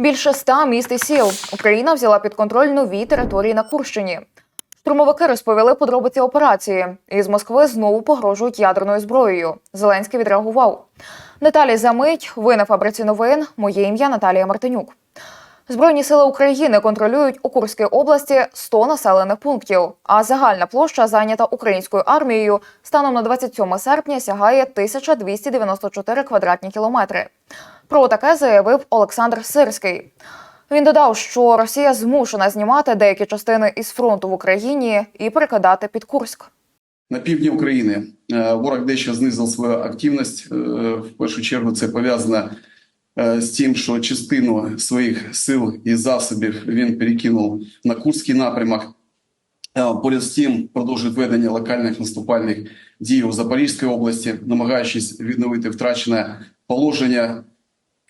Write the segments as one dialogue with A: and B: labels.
A: Більше ста міст і сіл Україна взяла під контроль нові території на Курщині. Штурмовики розповіли подробиці операції. Із Москви знову погрожують ядерною зброєю. Зеленський відреагував. Деталі за мить. Ви на фабриці новин. Моє ім'я Наталія Мартинюк. Збройні сили України контролюють у Курській області 100 населених пунктів. А загальна площа, зайнята українською армією, станом на 27 серпня сягає 1294 квадратні кілометри. Про таке заявив Олександр Сирський. Він додав, що Росія змушена знімати деякі частини із фронту в Україні і перекидати під Курськ.
B: На півдні України е, ворог дещо знизив свою активність. Е, В першу чергу це пов'язано е, з тим, що частину своїх сил і засобів він перекинув на Курський напрямок. Поряд з тим продовжує ведення локальних наступальних дій у Запорізькій області, намагаючись відновити втрачене положення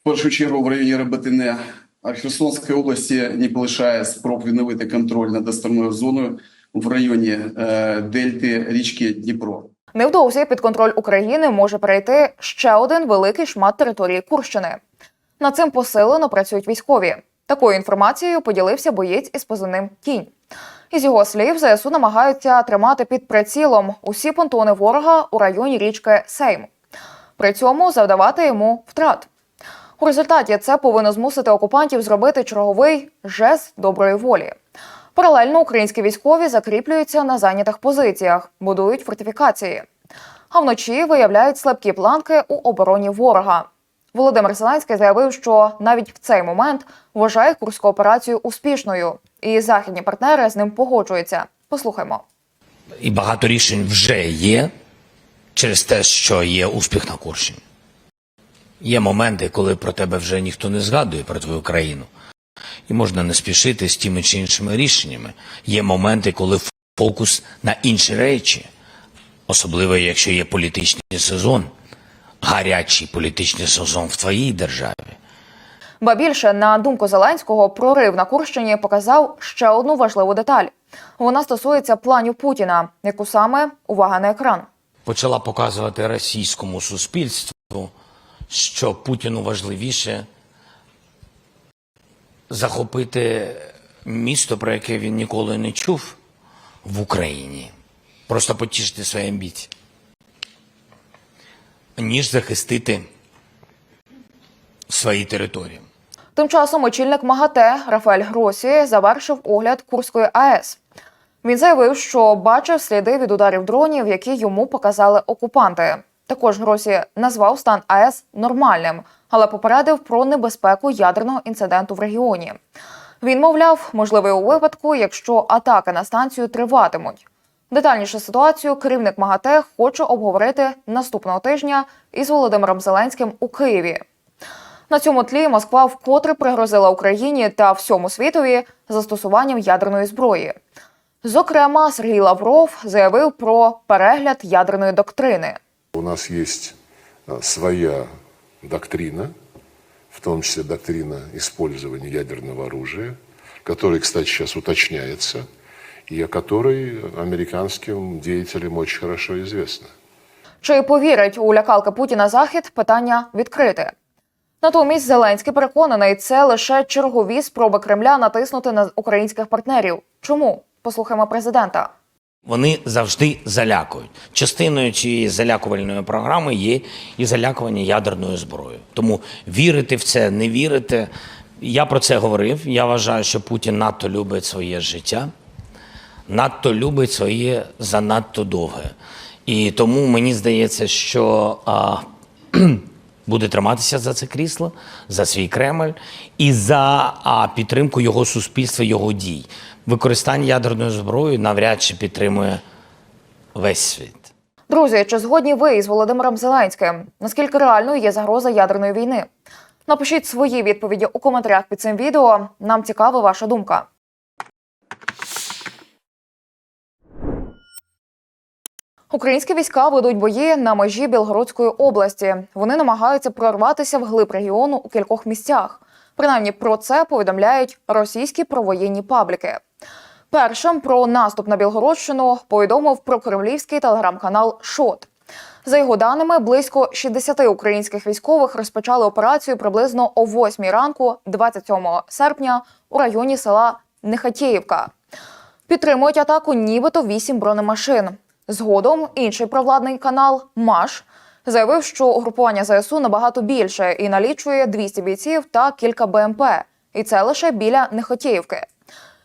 B: першу чергу в районі Ребетине. Херсонської області не полишає спроб відновити контроль над островною зоною в районі е, дельти річки Дніпро.
A: Невдовзі під контроль України може перейти ще один великий шмат території Курщини. Над цим посилено працюють військові. Такою інформацією поділився боєць із позивним Тінь. Із його слів, ЗСУ намагаються тримати під прицілом усі понтони ворога у районі річки Сейм. При цьому завдавати йому втрат. У результаті це повинно змусити окупантів зробити черговий жест доброї волі. Паралельно українські військові закріплюються на зайнятих позиціях, будують фортифікації. А вночі виявляють слабкі планки у обороні ворога. Володимир Зеленський заявив, що навіть в цей момент вважає курську операцію успішною, і західні партнери з ним погоджуються. Послухаймо.
C: І багато рішень вже є через те, що є успіх на Курщині. Є моменти, коли про тебе вже ніхто не згадує про твою країну. І можна не спішити з тими чи іншими рішеннями. Є моменти, коли фокус на інші речі, особливо якщо є політичний сезон, гарячий політичний сезон в твоїй державі.
A: Ба більше, на думку Зеленського, прорив на Курщині показав ще одну важливу деталь. Вона стосується планів Путіна, яку саме увага на екран.
C: почала показувати російському суспільству, що Путіну важливіше захопити місто, про яке він ніколи не чув в Україні, просто потішити свої амбіції, ніж захистити свої території.
A: Тим часом очільник МАГАТЕ Рафаель Гросі завершив огляд Курської АЕС. Він заявив, що бачив сліди від ударів дронів, які йому показали окупанти. Також Гросі назвав стан АЕС нормальним, але попередив про небезпеку ядерного інциденту в регіоні. Він мовляв, можливий у випадку, якщо атаки на станцію триватимуть. Детальніше ситуацію керівник МАГАТЕ хоче обговорити наступного тижня із Володимиром Зеленським у Києві. На цьому тлі Москва вкотре пригрозила Україні та всьому світові застосуванням ядерної зброї. Зокрема, Сергій Лавров заявив про перегляд ядерної доктрини.
D: У нас есть своя доктрина, в том числе доктрина использования ядерного оружия, которая, кстати, сейчас уточняется, и о которой американским деятелям очень хорошо известно.
A: Чи повірить у лякалки Путіна Захід? Питання відкрите. Натомість Зеленський переконаний, це лише чергові спроби Кремля натиснути на українських партнерів. Чому? Послухаємо президента.
C: Вони завжди залякують. Частиною цієї залякувальної програми є і залякування ядерною зброєю. Тому вірити в це, не вірити. Я про це говорив. Я вважаю, що Путін надто любить своє життя, надто любить своє занадто довге. І тому мені здається, що а, буде триматися за це крісло, за свій Кремль і за а, підтримку його суспільства, його дій. Використання ядерної зброї навряд чи підтримує весь світ.
A: Друзі, чи згодні ви із Володимиром Зеленським? Наскільки реальною є загроза ядерної війни? Напишіть свої відповіді у коментарях під цим відео. Нам цікава ваша думка. Українські війська ведуть бої на межі Білгородської області. Вони намагаються прорватися в глиб регіону у кількох місцях. Принаймні про це повідомляють російські провоєнні пабліки. Першим про наступ на Білгородщину повідомив прокремлівський телеграм-канал Шот. За його даними, близько 60 українських військових розпочали операцію приблизно о 8 ранку, 27 серпня, у районі села Нехатєївка. Підтримують атаку нібито 8 бронемашин. Згодом інший провладний канал Маш заявив, що угрупування ЗСУ набагато більше і налічує 200 бійців та кілька БМП. І це лише біля Нехотєївки.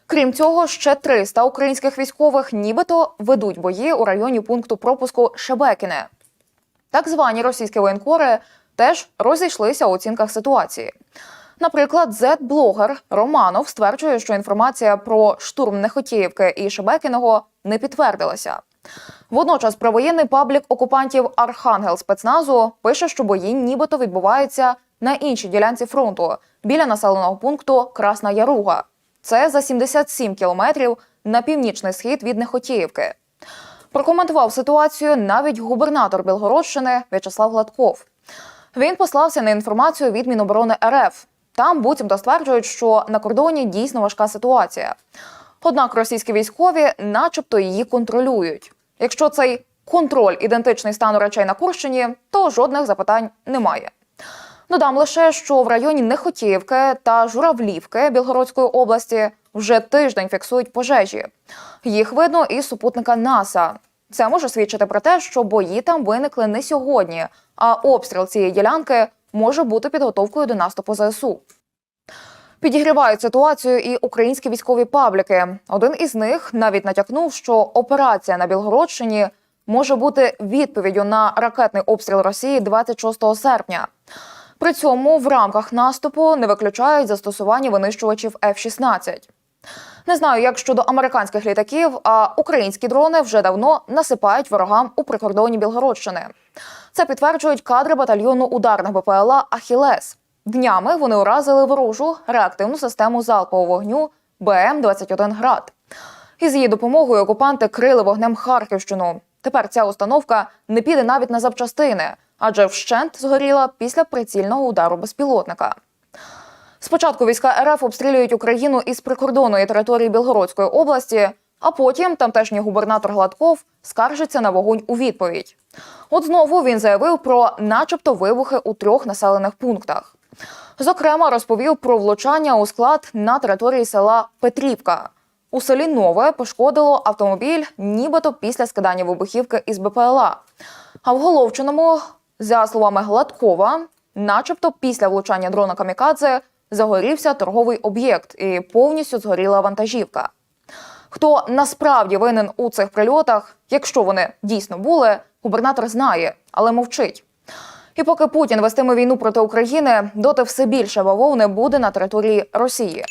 A: Крім цього, ще 300 українських військових нібито ведуть бої у районі пункту пропуску Шебекіне. Так звані російські воєнкори теж розійшлися у оцінках ситуації. Наприклад, зет-блогер Романов стверджує, що інформація про штурм Нехотіївки і Шебекіного не підтвердилася. Водночас провоєнний паблік окупантів Архангел спецназу пише, що бої нібито відбуваються на іншій ділянці фронту біля населеного пункту Красна Яруга. Це за 77 кілометрів на північний схід від Нехотіївки. Прокоментував ситуацію навіть губернатор Білгородщини В'ячеслав Гладков. Він послався на інформацію від Міноборони РФ. Там буцімто стверджують, що на кордоні дійсно важка ситуація. Однак російські військові, начебто, її контролюють. Якщо цей контроль ідентичний стану речей на Курщині, то жодних запитань немає. Додам лише, що в районі Нехотіївки та Журавлівки Білгородської області вже тиждень фіксують пожежі. Їх видно із супутника НАСА. Це може свідчити про те, що бої там виникли не сьогодні, а обстріл цієї ділянки може бути підготовкою до наступу ЗСУ. Підігрівають ситуацію і українські військові пабліки. Один із них навіть натякнув, що операція на Білгородщині може бути відповіддю на ракетний обстріл Росії 26 серпня. При цьому в рамках наступу не виключають застосування винищувачів F-16. Не знаю, як щодо американських літаків, а українські дрони вже давно насипають ворогам у прикордоні Білгородщини. Це підтверджують кадри батальйону ударних БПЛА Ахілес. Днями вони уразили ворожу реактивну систему залпового вогню БМ-21 град. Із її допомогою окупанти крили вогнем Харківщину. Тепер ця установка не піде навіть на запчастини, адже вщент згоріла після прицільного удару безпілотника. Спочатку війська РФ обстрілюють Україну із прикордонної території Білгородської області, а потім тамтешній губернатор Гладков скаржиться на вогонь у відповідь. От знову він заявив про, начебто, вибухи у трьох населених пунктах. Зокрема, розповів про влучання у склад на території села Петрівка. У селі Нове пошкодило автомобіль, нібито після скидання вибухівки із БПЛА. А в Головчиному, за словами Гладкова, начебто після влучання дрона Камікадзе загорівся торговий об'єкт і повністю згоріла вантажівка. Хто насправді винен у цих прильотах, якщо вони дійсно були, губернатор знає, але мовчить. І поки Путін вестиме війну проти України, доти все більше бавовни буде на території Росії.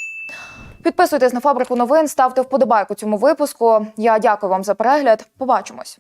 A: Підписуйтесь на фабрику новин, ставте вподобайку цьому випуску. Я дякую вам за перегляд. Побачимось.